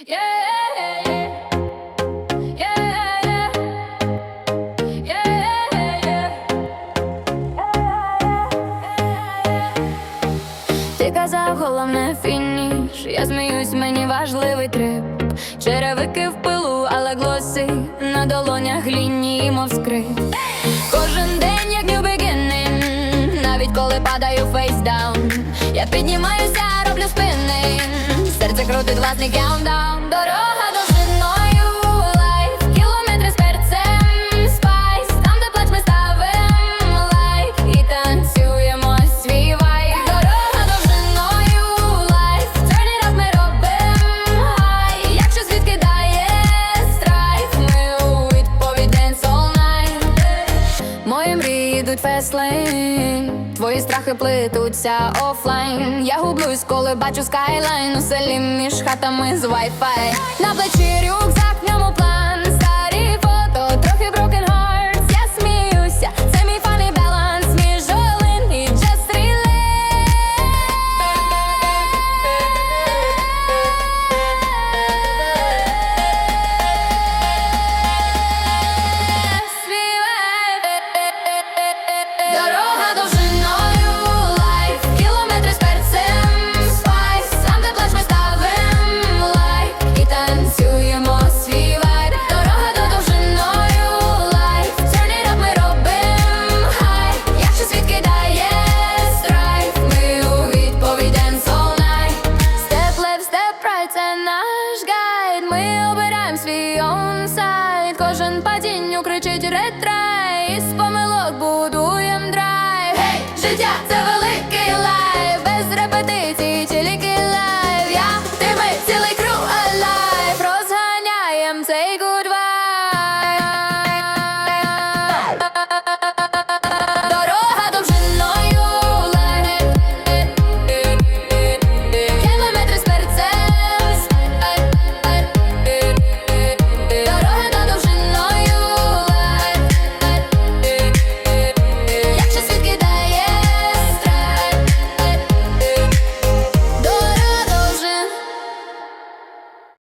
Ти казав, головне фініш. Я сміюсь, мені важливий трип. Черевики в пилу, але глоси на долонях лінії, мов скрип. Кожен день, як new beginning Навіть коли падаю фейсдаун Я піднімаюся, роблю спини Серце крутить Йдуть фестлейн Твої страхи плетуться офлайн. Я гублюсь, коли бачу скайлайн. У селі між хатами з Wi-Fi На плечі наш гайд. Ми обираємо свій онсайт, Кожен падінню кричить ретрай Із помилок будуєм драйв. Гей, життя це велике